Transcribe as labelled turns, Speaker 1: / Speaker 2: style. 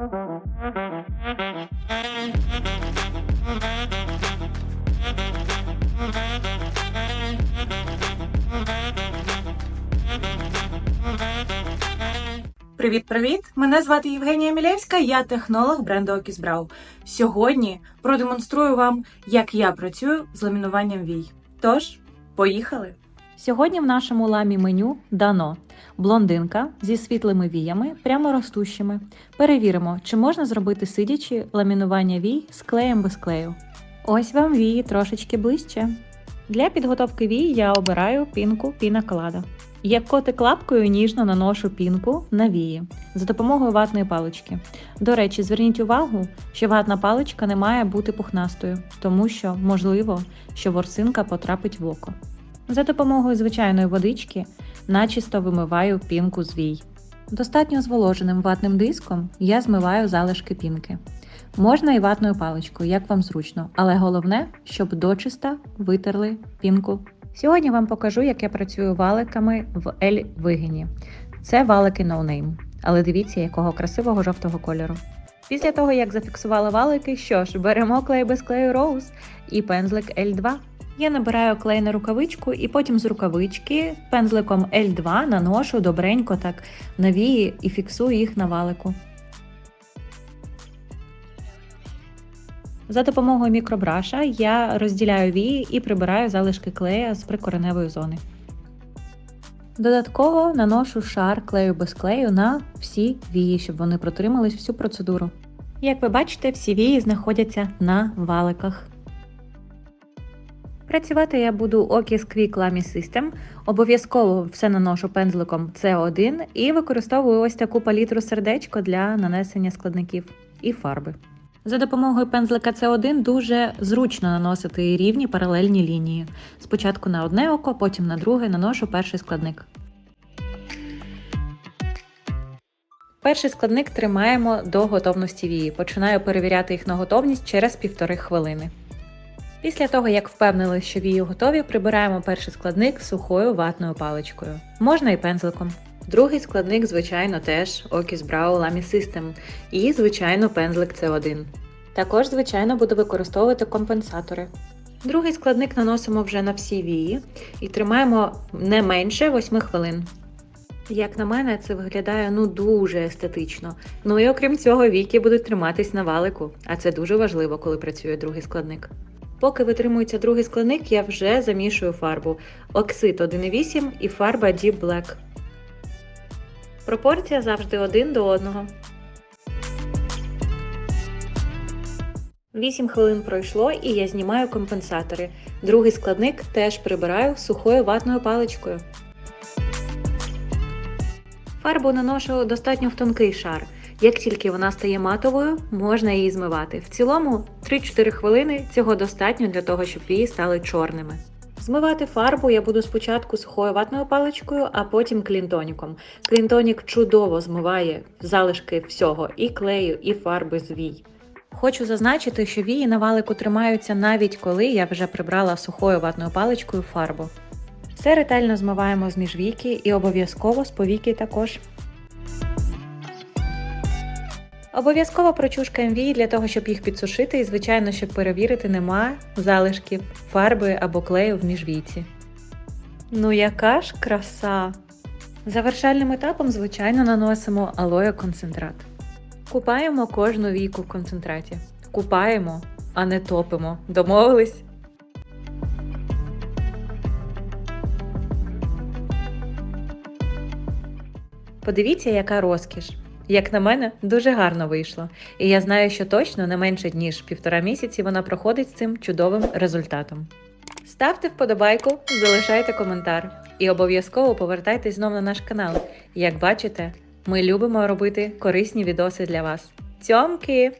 Speaker 1: Привіт-привіт! Мене звати Євгенія Мілєвська, я технолог бренду Окісбрау. Сьогодні продемонструю вам, як я працюю з ламінуванням вій. Тож, поїхали!
Speaker 2: Сьогодні в нашому ламі меню дано блондинка зі світлими віями, прямо ростущими. Перевіримо, чи можна зробити сидячи ламінування вій з клеєм без клею. Ось вам вії трошечки ближче. Для підготовки вій я обираю пінку піна колада. Як котик лапкою ніжно наношу пінку на вії за допомогою ватної палички. До речі, зверніть увагу, що ватна паличка не має бути пухнастою, тому що можливо, що ворсинка потрапить в око. За допомогою звичайної водички начисто вимиваю пінку з вій. Достатньо зволоженим ватним диском я змиваю залишки пінки. Можна і ватною паличкою, як вам зручно, але головне, щоб дочиста витерли пінку. Сьогодні вам покажу, як я працюю валиками в L вигині. Це валики No Name, але дивіться, якого красивого жовтого кольору. Після того, як зафіксувала валики, що ж, беремо клей без клею Rose і пензлик L2. Я набираю клей на рукавичку і потім з рукавички пензликом L2 наношу добренько так на вії і фіксую їх на валику. За допомогою мікробраша я розділяю вії і прибираю залишки клея з прикореневої зони. Додатково наношу шар клею без клею на всі вії, щоб вони протримались всю процедуру. Як ви бачите, всі вії знаходяться на валиках. Працювати я буду Okis Quick Lamy System. Обов'язково все наношу пензликом C1 і використовую ось таку палітру сердечко для нанесення складників і фарби. За допомогою пензлика C1 дуже зручно наносити рівні паралельні лінії. Спочатку на одне око, потім на друге наношу перший складник. Перший складник тримаємо до готовності вії. Починаю перевіряти їх на готовність через півтори хвилини. Після того, як впевнили, що вії готові, прибираємо перший складник сухою ватною паличкою. Можна і пензликом. Другий складник, звичайно, теж Okis Brow Lamy System і, звичайно, пензлик C1. Також, звичайно, буду використовувати компенсатори. Другий складник наносимо вже на всі вії і тримаємо не менше 8 хвилин. Як на мене, це виглядає ну дуже естетично. Ну і окрім цього, віки будуть триматись на валику, а це дуже важливо, коли працює другий складник. Поки витримується другий складник, я вже замішую фарбу оксид 1,8 і фарба Deep Black. Пропорція завжди один до одного. 8 хвилин пройшло і я знімаю компенсатори. Другий складник теж прибираю сухою ватною паличкою. Фарбу наношу достатньо в тонкий шар. Як тільки вона стає матовою, можна її змивати. В цілому 3-4 хвилини цього достатньо для того, щоб вії стали чорними. Змивати фарбу я буду спочатку сухою ватною паличкою, а потім клінтоніком. Клінтонік чудово змиває залишки всього і клею, і фарби з вій. Хочу зазначити, що вії на валику тримаються навіть коли я вже прибрала сухою ватною паличкою фарбу. Все ретельно змиваємо з міжвіки і обов'язково з повіки також. Обов'язково прочушкаємо вії для того, щоб їх підсушити і, звичайно, щоб перевірити, нема залишків фарби або клею в міжвійці. Ну яка ж краса! Завершальним етапом, звичайно, наносимо алоє концентрат. Купаємо кожну війку в концентраті. Купаємо, а не топимо. Домовились? Подивіться, яка розкіш. Як на мене, дуже гарно вийшло. І я знаю, що точно не менше ніж півтора місяці вона проходить з цим чудовим результатом. Ставте вподобайку, залишайте коментар і обов'язково повертайтесь знову на наш канал. Як бачите, ми любимо робити корисні відоси для вас. Цьомки!